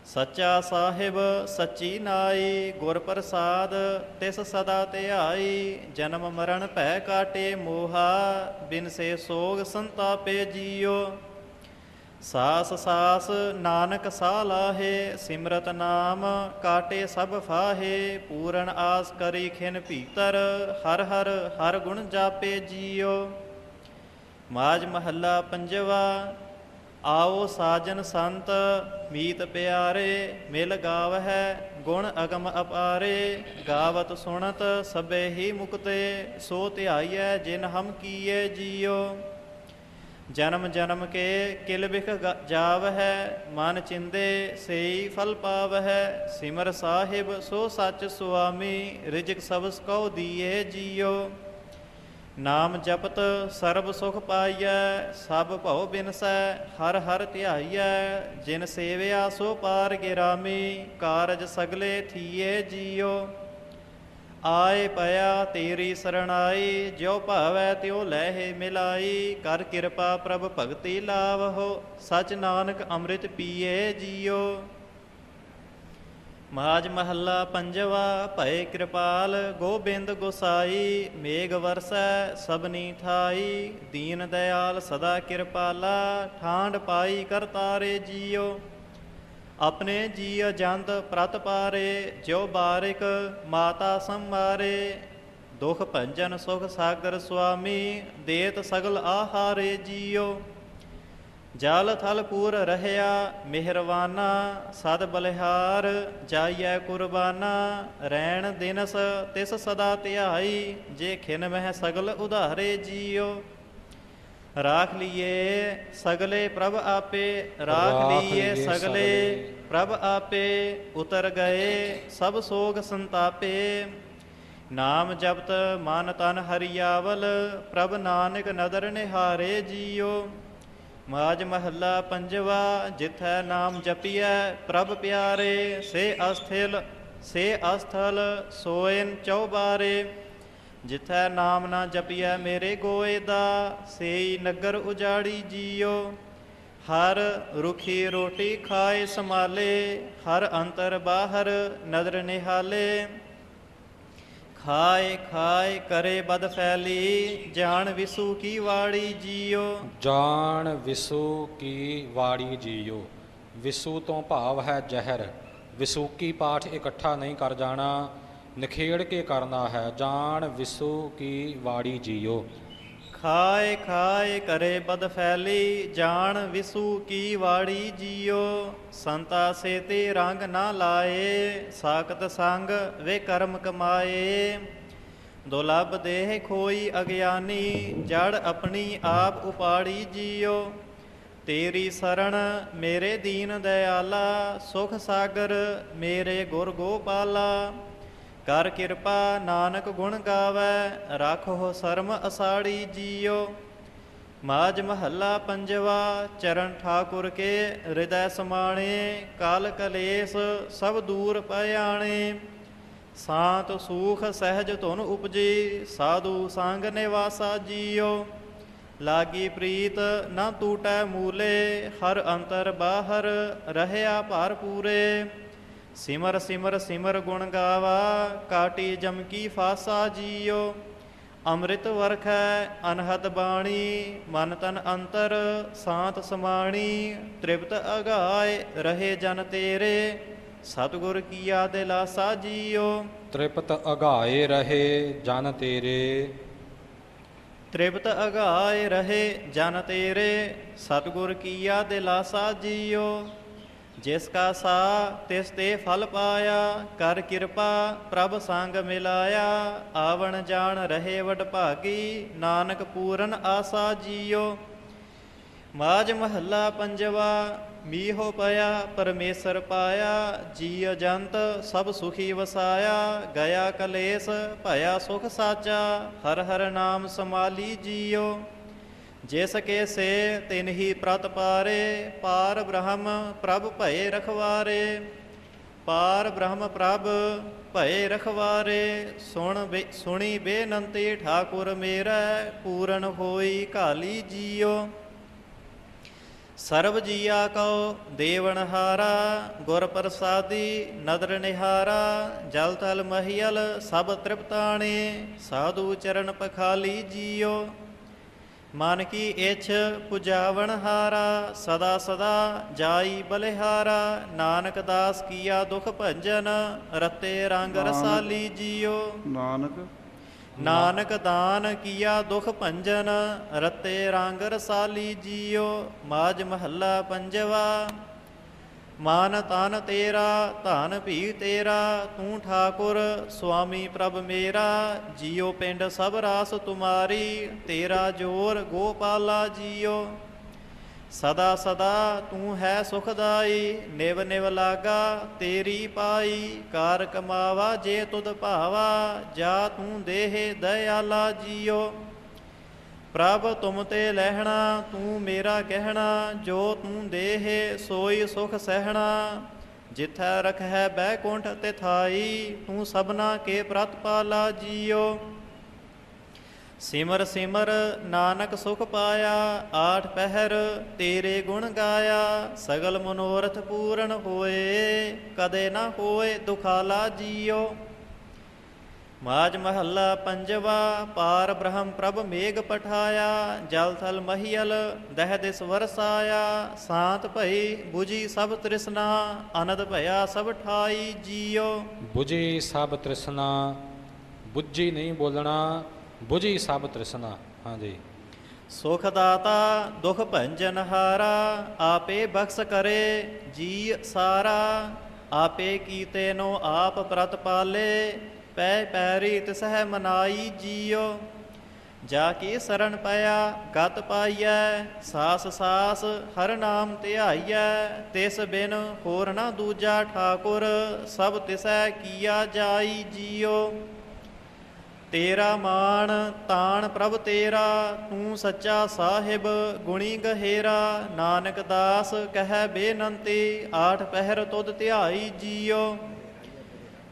ਸੱਚਾ ਸਾਹਿਬ, ਸੱਚੀ ਨਾਈ, ਗੁਰ ਪ੍ਰਸਾਦ, ਤਿਸ ਸਦਾ ਧਿਆਈ, ਜਨਮ ਮਰਨ ਭੈ ਕਾਟੇ ਮੋਹਾ, ਬਿਨ ਸੇ ਸੋਗ ਸੰਤਾਪੇ ਜੀਓ। ਸਾਸ ਸਾਸ ਨਾਨਕ ਸਾਹ ਲਾਹੇ, ਸਿਮਰਤ ਨਾਮ ਕਾਟੇ ਸਭ ਫਾਹੇ, ਪੂਰਨ ਆਸ ਕਰੀ ਖਿਨ ਭੀਤਰ, ਹਰ ਹਰ ਹਰ ਗੁਣ ਜਾਪੇ ਜੀਓ। ਮਾਜ ਮਹੱਲਾ ਪੰਜਵਾ, ਆਓ ਸਾਜਨ ਸੰਤ, ਮੀਤ ਪਿਆਰੇ, ਮਿਲ ਗਾਵਹਿ, ਗੁਣ ਅਗਮ ਅਪਾਰੇ, ਗਾਵਤ ਸੁਣਤ ਸਭੇ ਹੀ ਮੁਕਤੇ, ਸੋ ਧਿਆਈਐ ਜਿਨ ਹਮ ਕੀਏ ਜੀਓ। ਜਨਮ ਜਨਮ ਕੇ ਕਿਲ ਬਿਖ ਜਾਵ ਹੈ ਮਨ ਚਿੰਦੇ ਸੇਈ ਫਲ ਪਾਵਹਿ, ਸਿਮਰ ਸਾਹਿਬ ਸੋ ਸੱਚ ਸੁਆਮੀ, ਰਿਜਕ ਸਬਸ ਕਉ ਦੀਏ ਜੀਓ ਨਾਮ ਜਪਤ ਸਰਬ ਸੁਖ ਪਾਈਐ, ਸਭ ਭਉ ਬਿਨਸੈ, ਹਰ ਹਰ ਧਿਆਈਐ, ਜਿਨ ਸੇਵਿਆ ਸੋ ਪਾਰ ਗਿਰਾਮੀ, ਕਾਰਜ ਸਗਲੇ ਥੀਏ ਜੀਓ ਆਏ ਪਿਆ ਤੇਰੀ ਸਰਣਾਈ, ਜਿਉ ਭਾਵੈ ਤਿਉ ਲੈਹਿ ਮਿਲਾਈ। ਕਰ ਕਿਰਪਾ ਪ੍ਰਭ ਭਗਤੀ ਲਾਵਹੁ, ਸਚ ਨਾਨਕ ਅੰਮ੍ਰਿਤ ਪੀਏ ਜੀਓ। ਮਾਜ ਮਹੱਲਾ ਪੰਜਵਾ, ਭਏ ਕਿਰਪਾਲ ਗੋਬਿੰਦ ਗੋਸਾਈ। ਮੇਘ ਵਰਸੈ, ਸਭਨੀ ਥਾਈ ਦੀਨ ਦਇਆਲ ਸਦਾ ਕਿਰਪਾਲਾ ਠਾਂਡ ਪਾਈ ਕਰਤਾਰੇ ਜੀਓ। ਆਪਣੇ ਜੀ ਅਜੰਤ ਪ੍ਰਤ ਪਾਰੇ, ਜਿਉ ਬਾਰਿਕ ਮਾਤਾ ਸੰਮਾਰੇ ਦੁਖ ਭੰਜਨ ਸੁਖ ਸਾਗਰ ਸੁਆਮੀ, ਦੇਤ ਸਗਲ ਆਹਾਰੇ ਜੀਓ ਜਲ ਥਲ ਪੂਰ ਰਹਿਆ, ਮਿਹਰਵਾਨਾ, ਸਦ ਬਲਿਹਾਰ ਜਾਈਐ ਕੁਰਬਾਨਾ। ਰੈਣ ਦਿਨਸ ਤਿਸ ਸਦਾ ਧਿਆਈ, ਜੇ ਖਿਨ ਮਹਿ ਸਗਲ ਉਧਾਰੇ ਜੀਓ ਰਾਖ ਲਈਏ ਸਗਲੇ ਪ੍ਰਭ ਆਪੇ ਰਾਖ ਲਈਏ ਸਗਲੇ। ਪ੍ਰਭ ਆਪੇ ਉਤਰ ਗਏ ਸਭ ਸੋਗ ਸੰਤਾਪੇ। ਨਾਮ ਜਪਤ ਮਨ ਤਨ ਹਰਿਆਵਲ ਪ੍ਰਭ ਨਾਨਕ ਨਦਰ ਨਿਹਾਰੇ ਜੀਓ। ਮਾਜ ਮਹੱਲਾ ਪੰਜਵਾ ਜਿਥੈ ਨਾਮ ਜਪੀਐ ਪ੍ਰਭ ਪਿਆਰੇ ਸੇ ਅਸਥਿਲ ਸੇ ਅਸਥਲ ਸੋਇਨ ਚੌਬਾਰੇ। ਜਿਥੈ ਨਾਮ ਨਾ ਜਪੀਐ ਮੇਰੇ ਗੋਏ ਦਾ, ਸੇਈ ਨਗਰ ਉਜਾੜੀ ਜੀਓ। ਹਰ ਰੁਖੀ ਰੋਟੀ ਖਾਏ ਸਮਾਲੇ ਹਰ ਅੰਤਰ ਬਾਹਰ ਨਦਰ ਨਿਹਾਲੇ। ਖਾਏ ਖਾਏ ਕਰੇ ਬਦ ਫੈਲੀ, ਜਾਣ ਵਿਸੂ ਕੀ ਵਾੜੀ ਜੀਓ। ਜਾਣ ਵਿਸੂ ਕੀ ਵਾੜੀ ਜੀਓ। ਵਿਸੂ ਤੋਂ ਭਾਵ ਹੈ ਜ਼ਹਿਰ। ਵਿਸੂਕੀ ਪਾਠ ਇਕੱਠਾ ਨਹੀਂ ਕਰ ਜਾਣਾ ਨਿਖੇੜ ਕੇ ਕਰਨਾ ਹੈ, ਜਾਣ ਵਿਸੂ ਕੀ ਵਾੜੀ ਜੀਓ। ਖਾਏ ਖਾਏ ਕਰੇ ਬਦ ਫੈਲੀ, ਜਾਣ ਵਿਸੂ ਕੀ ਵਾੜੀ ਜੀਓ। ਸੰਤਾ ਸੇ ਰੰਗ ਨਾ ਲਾਏ, ਸਾਖਤ ਸੰਗ ਵੇ ਕਰਮ ਕਮਾਏ। ਦੁਲਭ ਦੇਹ ਖੋਈ ਅਗਿਆਨੀ, ਜੜ ਆਪਣੀ ਆਪ ਉਪਾੜੀ ਜੀਓ। ਤੇਰੀ ਸਰਣ ਮੇਰੇ ਦੀਨ ਦਇਆਲਾ, ਸੁਖ ਸਾਗਰ ਮੇਰੇ ਗੁਰ ਗੋਪਾਲਾ। ਕਰ ਕਿਰਪਾ ਨਾਨਕ ਗੁਣ ਗਾਵੇ ਰਾਖੋ ਸਰਮ ਅਸਾੜੀ ਜੀਓ। ਮਾਜ ਮਹੱਲਾ ਪੰਜਵਾ, ਚਰਨ ਠਾਕੁਰ ਕੇ ਹਿਰਦੈ ਸਮਾਣੇ, ਕਾਲ ਕਲੇਸ਼ ਸਭ ਦੂਰ ਪਿਆਣੇ ਸਾਤ ਸੂਖ ਸਹਿਜ ਧੁਨ ਉਪਜੀ, ਸਾਧੂ ਸੰਗ ਨਿਵਾਸਾ ਜੀਓ। ਲਾਗੀ ਪ੍ਰੀਤ ਨਾ ਟੂਟੈ ਮੂਲੇ, ਹਰ ਅੰਤਰ ਬਾਹਰ ਰਹਿਆ ਭਰ ਪੂਰੇ। ਸਿਮਰ ਸਿਮਰ ਸਿਮਰ ਗੁਣ ਗਾਵਾ ਕਾਟੀ ਜਮ ਕੀ ਫਾਸਾ ਜੀਓ। ਅੰਮ੍ਰਿਤ ਵਰਖੈ ਅਨਹਦ ਬਾਣੀ ਮਨ ਤਨ ਅੰਤਰ ਸਾਤ ਸਮਾਣੀ। ਤ੍ਰਿਪਤ ਅਗਾਏ ਰਹੇ ਜਨ ਤੇਰੇ ਸਤਿਗੁਰ ਕੀਆ ਦਿਲਾਸਾ ਜੀਓ। ਤ੍ਰਿਪਤ ਅਗਾਏ ਰਹੇ ਜਨ ਤੇਰੇ। ਤ੍ਰਿਪਤ ਅਗਾਏ ਰਹੇ ਜਨ ਤੇਰੇ ਸਤਿਗੁਰ ਕੀਆ ਦਿਲਾਸਾ ਜੀਓ। ਜਿਸ ਕਾ ਸਾ ਤਿਸ ਤੇ ਫਲ ਪਾਇਆ, ਕਰ ਕਿਰਪਾ ਪ੍ਰਭ ਸੰਗ ਮਿਲਾਇਆ। ਆਵਣ ਜਾਣ ਰਹੇ ਵਡ ਭਾਗੀ, ਨਾਨਕ ਪੂਰਨ ਆਸਾ ਜੀਓ। ਮਾਜ ਮਹੱਲਾ ਪੰਜਵਾ, ਮੀਹੋ ਪਿਆ ਪਰਮੇਸ਼ਰ ਪਾਇਆ। ਜੀ ਅਜੰਤ ਸਭ ਸੁਖੀ ਵਸਾਇਆ। ਗਿਆ ਕਲੇਸ਼, ਭਇਆ ਸੁਖ ਸਾਚਾ। ਹਰ ਹਰ ਨਾਮ ਸਮਾਲੀ ਜੀਓ। ਜਿਸ ਕੇ ਸੇ ਤਿਨ ਹੀ ਪ੍ਰਤ ਪਾਰੇ, ਪਾਰ ਬ੍ਰਹਮ ਪ੍ਰਭ ਭਏ ਰਖਵਾਰੇ। ਪਾਰ ਬ੍ਰਹਮ ਪ੍ਰਭ ਭਏ ਰਖਵਾਰੇ, ਸੁਣ ਬੇ- ਸੁਣੀ ਬੇਨੰਤੀ ਠਾਕੁਰ ਮੇਰਾ, ਪੂਰਨ ਹੋਈ ਕਾਲੀ ਜੀਓ। ਸਰਬ ਜੀਆ ਕਉ ਦੇਵਨ ਹਾਰਾ, ਗੁਰ ਪ੍ਰਸਾਦੀ ਨਦਰ ਨਿਹਾਰਾ, ਜਲ ਤਲ ਮਹੀਲ ਸਭ ਤ੍ਰਿਪਤਾਣੇ, ਸਾਧੂ ਚਰਨ ਪਖਾਲੀ ਜੀਓ। ਮਨ ਕੀ ਇਛ ਪੁਜਾਵਣ ਹਾਰਾ ਸਦਾ ਸਦਾ ਜਾਈ ਬਲਿਹਾਰਾ ਨਾਨਕ ਦਾਸ ਕੀਆ ਦੁਖ ਭੰਜਨ ਰਤੇ ਰੰਗ ਰਸਾਲੀ ਜੀਓ। ਨਾਨਕ ਨਾਨਕ ਦਾਨ ਕੀਆ ਦੁਖ ਭੰਜਨ ਰਤੇ ਰੰਗ ਰਸਾਲੀ ਜੀਓ। ਮਾਜ ਮਹੱਲਾ ਪੰਜਵਾ ਮਾਨ ਤਨ ਤੇਰਾ, ਧਨ ਭੀ ਤੇਰਾ, ਤੂੰ ਠਾਕੁਰ, ਸੁਆਮੀ ਪ੍ਰਭ ਮੇਰਾ, ਜੀਓ ਪਿੰਡ ਸਭ ਰਾਸ ਤੁਮਾਰੀ, ਤੇਰਾ ਜੋਰ ਗੋਪਾਲਾ ਜੀਓ। ਸਦਾ ਸਦਾ ਤੂੰ ਹੈ ਸੁਖਦਾਈ, ਨਿਵ ਨਿਵ ਲਾਗਾ, ਤੇਰੀ ਪਾਈ, ਕਾਰ ਕਮਾਵਾ ਜੇ ਤੁਧ ਭਾਵਾ, ਜਾ ਤੂੰ ਦੇਹ ਦਇਆਲਾ ਜੀਓ। ਪ੍ਰਭ ਤੁਮ ਤੇ ਲਹਿਣਾ, ਤੂੰ ਮੇਰਾ ਕਹਿਣਾ, ਜੋ ਤੂੰ ਦੇਹ, ਸੋਈ ਸੁਖ ਸਹਿਣਾ। ਜਿਥੈ ਰਖੈ ਬੈਕੁੰਠ ਤੇ ਥਾਈ, ਤੂੰ ਸਭਨਾ ਕੇ ਪ੍ਰਤਪਾਲਾ ਜੀਓ। ਸਿਮਰ ਸਿਮਰ ਨਾਨਕ ਸੁਖ ਪਾਇਆ, ਆਠ ਪਹਿਰ ਤੇਰੇ ਗੁਣ ਗਾਇਆ। ਸਗਲ ਮਨੋਰਥ ਪੂਰਨ ਹੋਏ, ਕਦੇ ਨਾ ਹੋਏ ਦੁਖਾਲਾ ਜੀਓ। ਮਾਜ ਮਹੱਲਾ ਪੰਜਵਾ ਪਾਰ ਬ੍ਰਹਮ ਪ੍ਰਭ ਮੇਗ ਪਠਾਇਆ ਜਲ ਥਲ ਮਹੀਲ ਦਹਿ ਦਿਸ ਵਰਸਾਇਆ ਸਾਤ ਭਈ 부ਜੀ ਸਭ ਤ੍ਰਿਸ਼ਨਾ ਅਨੰਦ ਭਇਆ ਸਭ ਠਾਈ ਜੀਓ 부ਜੀ ਸਭ ਤ੍ਰਿਸ਼ਨਾ 부ਜੀ ਨਹੀਂ ਬੋਲਣਾ 부ਜੀ ਸਭ ਤ੍ਰਿਸ਼ਨਾ। ਹਾਂਜੀ ਸੁਖ ਦਾਤਾ ਦੁਖ ਭੰਜਨ ਹਾਰਾ ਆਪੇ ਬਖਸ਼ ਕਰੇ ਜੀ ਸਾਰਾ ਆਪੇ ਕੀਤੇ ਨੋ ਆਪ ਪ੍ਰਤਪਾਲੇ ਪਾਲੇ ਪੈ ਪੈਰੀ ਤਿਸਹਿ ਮਨਾਈ ਜੀਓ। ਜਾ ਕੇ ਸਰਣ ਪਾਇਆ, ਗਤ ਪਾਈਐ, ਸਾਸ ਸਾਸ ਹਰ ਨਾਮ ਧਿਆਈਐ, ਤਿਸ ਬਿਨ ਹੋਰ ਨਾ ਦੂਜਾ ਠਾਕੁਰ, ਸਭ ਤਿਸੈ ਕੀਆ ਜਾਈ ਜੀਓ। ਤੇਰਾ ਮਾਣ ਤਾਣ ਪ੍ਰਭ ਤੇਰਾ, ਤੂੰ ਸੱਚਾ ਸਾਹਿਬ ਗੁਣੀ ਗਹਿਰਾ। ਨਾਨਕ ਦਾਸ ਕਹਿ ਬੇਨੰਤੀ, ਆਠ ਪਹਿਰ ਤੁਧ ਧਿਆਈ ਜੀਓ।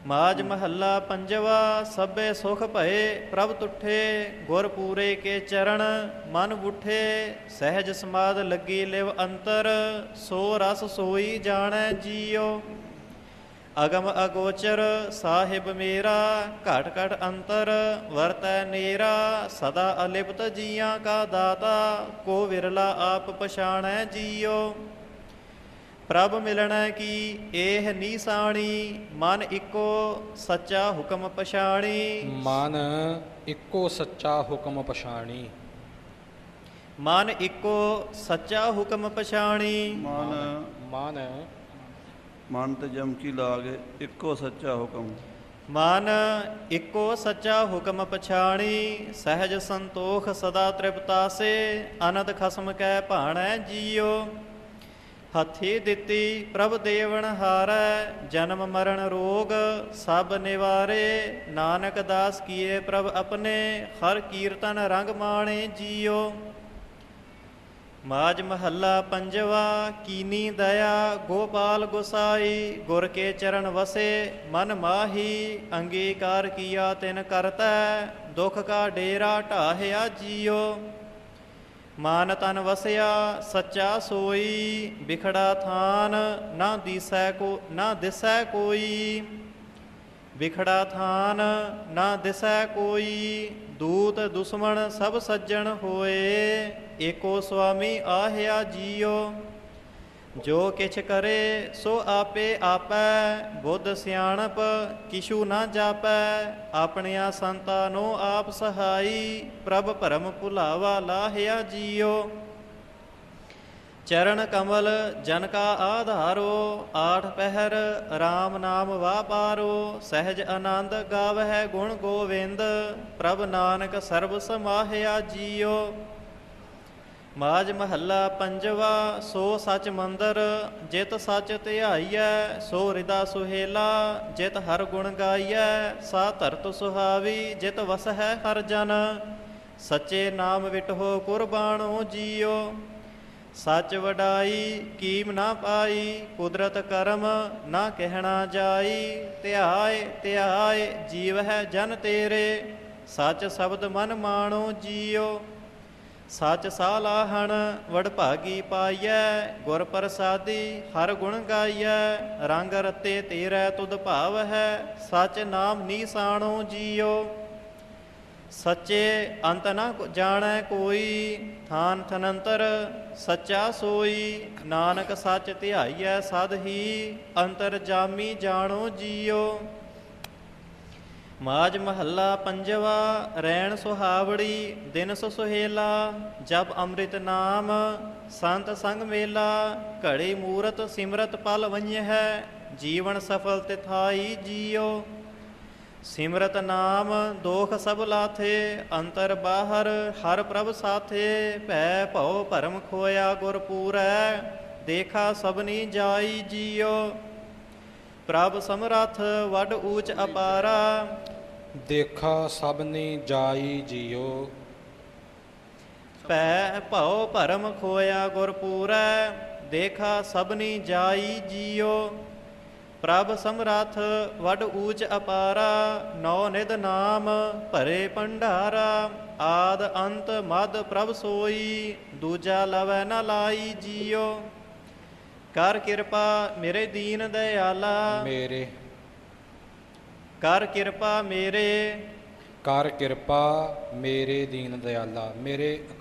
ਮਾਜ ਮਹੱਲਾ ਪੰਜਵਾ, ਸਭੇ ਸੁਖ ਭਏ, ਪ੍ਰਭ ਤੁਠੇ, ਗੁਰ ਪੂਰੇ ਕੇ ਚਰਨ, ਮਨ ਉਠੇ ਸਹਿਜ ਸਮਾਦ ਲੱਗੀ ਲਿਵ ਅੰਤਰ, ਸੋ ਰਸ ਸੋਈ ਜਾਣੈ ਜੀਓ ਅਗਮ ਅਗੋਚਰ, ਸਾਹਿਬ ਮੇਰਾ, ਘਟ ਘਟ ਅੰਤਰ, ਵਰਤੈ ਨੇਰਾ, ਸਦਾ ਅਲਿਪਤ ਜੀਆਂ ਕਾ ਦਾਤਾ, ਕੋ ਵਿਰਲਾ ਆਪ ਪਛਾਣੈ ਜੀਓ ਪ੍ਰਭ ਮਿਲਣੈ ਕੀ ਇਹ ਨੀਸਾਣੀ ਮਨ ਇੱਕੋ ਸੱਚਾ ਹੁਕਮ ਪਛਾਣੀ। ਮਨ ਇੱਕੋ ਸੱਚਾ ਹੁਕਮ ਪਛਾਣੀ। ਮਨ ਇੱਕੋ ਸੱਚਾ ਹੁਕਮ ਪਛਾਣੀ। ਮਨ ਮਨ ਮਨ ਤੇ ਜਮਕੀ ਲਾ ਕੇ ਇੱਕੋ ਸੱਚਾ ਹੁਕਮ। ਮਨ ਇੱਕੋ ਸੱਚਾ ਹੁਕਮ ਪਛਾਣੀ ਸਹਿਜ ਸੰਤੋਖ ਸਦਾ ਤ੍ਰਿਪਤਾਸੇ ਅਨੰਦ ਖਸਮ ਕੈ ਭਾਣੈ ਜੀਓ। ਹੱਥੀ ਦਿੱਤੀ ਪ੍ਰਭ ਦੇਵਨ ਹਾਰੈ, ਜਨਮ ਮਰਨ ਰੋਗ, ਸਭ ਨਿਵਾਰੇ, ਨਾਨਕ ਦਾਸ ਕੀਏ ਪ੍ਰਭ ਆਪਣੇ, ਹਰ ਕੀਰਤਨ ਰੰਗ ਮਾਣੇ ਜੀਓ। ਮਾਜ ਮਹੱਲਾ ਪੰਜਵਾ, ਕੀਨੀ ਦਇਆ, ਗੋਪਾਲ ਗੁਸਾਈ, ਗੁਰ ਕੇ ਚਰਨ ਵਸੇ, ਮਨ ਮਾਹੀ, ਅੰਗੀਕਾਰ ਕੀਆ ਤਿਨ ਕਰਤੈ, ਦੁਖ ਕਾ ਡੇਰਾ ਢਾਹਿਆ ਜੀਓ। ਮਾਨ ਤਨ ਵਸਿਆ, ਸੱਚਾ ਸੋਈ ਵਿਖੜਾ ਥਾਨ, ਨਾ ਦਿਸੈ ਕੋ, ਨਾ ਦਿਸੈ ਕੋਈ। ਵਿਖੜਾ ਥਾਨ, ਨਾ ਦਿਸੈ ਕੋਈ, ਦੂਤ ਦੁਸ਼ਮਣ ਸਭ ਸੱਜਣ ਹੋਏ। ਏਕੋ ਸੁਆਮੀ ਆਹਿਆ ਜੀਓ। ਜੋ ਕਿਛ ਕਰੇ ਸੋ ਆਪੇ ਆਪੈ, ਬੁੱਧ ਸਿਆਣਪ, ਕਿਛੂ ਨਾ ਜਾਪੈ, ਆਪਣਿਆਂ ਸੰਤਾਂ ਨੂੰ ਆਪ ਸਹਾਈ, ਪ੍ਰਭ ਭਰਮ ਭੁਲਾਵਾ ਲਾਹਿਆ ਜੀਓ। ਚਰਨ ਕਮਲ ਜਨ ਕਾ ਆਧਾਰੋ, ਆਠ ਪਹਿਰ RAM ਨਾਮ ਵਾਪਾਰੋ ਸਹਿਜ ਆਨੰਦ ਗਾਵ ਹੈ ਗੁਣ ਗੋਵਿੰਦ, ਪ੍ਰਭ ਨਾਨਕ ਸਰਬ ਸਮਾਹਿਆ ਜੀਓ। ਮਾਜ ਮਹੱਲਾ ਪੰਜਵਾ, ਸੋ ਸਚ ਮੰਦਰ, ਜਿਤ ਸਚ ਧਿਆਈਐ, ਸੋ ਹਿਰਦਾ ਸੁਹੇਲਾ, ਜਿਤ ਹਰ ਗੁਣ ਗਾਈਐ, ਸਾ ਧਰਤ ਸੁਹਾਵੀ, ਜਿਤ ਵਸਹਿ ਹਰ ਜਨ। ਸੱਚੇ ਨਾਮ ਵਿਟਹੋ ਕੁਰਬਾਨੋ ਜੀਓ। ਸਚ ਵਡਾਈ, ਕੀਮ ਨਾ ਪਾਈ, ਕੁਦਰਤ ਕਰਮ ਨਾ ਕਹਿਣਾ ਜਾਈ। ਧਿਆਏ ਧਿਆਏ ਜੀਵ ਹੈ ਜਨ ਤੇਰੇ, ਸਚ ਸ਼ਬਦ ਮਨ ਮਾਣੋ ਜੀਓ। ਸੱਚ ਸਾਲਾਹਣ ਵਡਭਾਗੀ ਪਾਈਐ, ਗੁਰ ਪ੍ਰਸਾਦੀ, ਹਰ ਗੁਣ ਗਾਈਐ, ਰੰਗ ਰਤੇ ਤੇਰਾ ਤੁਧ ਭਾਵ ਹੈ ਸਚ ਨਾਮ ਨੀਸਾਣੋ ਜੀਓ। ਸੱਚੇ ਅੰਤ ਨਾ ਜਾਣੈ ਕੋਈ, ਥਾਨ ਥਨੰਤਰ ਸੱਚਾ ਸੋਈ, ਨਾਨਕ ਸੱਚ ਧਿਆਈਐ ਸਦ ਹੀ, ਅੰਤਰ ਜਾਮੀ ਜਾਣੋ ਜੀਓ। ਮਾਜ ਮਹੱਲਾ ਪੰਜਵਾ, ਰੈਣ ਸੁਹਾਵੜੀ, ਦਿਨ ਸੁ ਸੁਹੇਲਾ ਜਬ ਅੰਮ੍ਰਿਤ ਨਾਮ, ਸੰਤ ਸੰਗ ਮੇਲਾ, ਘੜੀ ਮੂਰਤ ਸਿਮਰਤ ਪਲ ਹੈ, ਜੀਵਨ ਸਫਲ ਤਿਥਾਈ ਜੀਓ। ਸਿਮਰਤ ਨਾਮ ਦੋਖ ਸਭ ਲਾਥੇ, ਅੰਤਰ ਬਾਹਰ ਹਰ ਪ੍ਰਭ ਸਾਥੇ, ਭੈ ਭਉ ਭਰਮ ਖੋਇਆ ਗੁਰ ਪੂਰੈ, ਦੇਖਾ ਸਭਨੀ ਜਾਈ ਜੀਓ। ਪ੍ਰਭ ਸਮਰੱਥ ਵੱਡ ਊਚ ਅਪਾਰਾ। ਦੇਖਾ ਸਭਨੀ ਜਾਈ ਜੀਓ। ਭੈ ਭਉ ਭਰਮ ਖੋਇਆ ਗੁਰ ਪੂਰੈ ਦੇਖਾ ਸਭਨੀ ਜਾਈ ਜੀਓ। ਪ੍ਰਭ ਸਮਰੱਥ ਵੱਡ ਊਚ ਅਪਾਰਾ ਨੌ ਨਿਧ ਨਾਮ ਭਰੇ ਭੰਡਾਰਾ। ਆਦ ਅੰਤ ਮਦ ਪ੍ਰਭ ਸੋਈ ਦੂਜਾ ਲਵੈ ਨ ਲਾਈ ਜੀਓ। ਕਰ ਕਿਰਪਾ ਮੇਰੇ ਦੀਨ ਦਇਆਲਾ। ਮੇਰੇ। ਕਰ ਕਿਰਪਾ ਮੇਰੇ। ਕਰ ਕਿਰਪਾ ਮੇਰੇ ਦੀਨ ਦਿਆਲਾ ਮੇਰੇ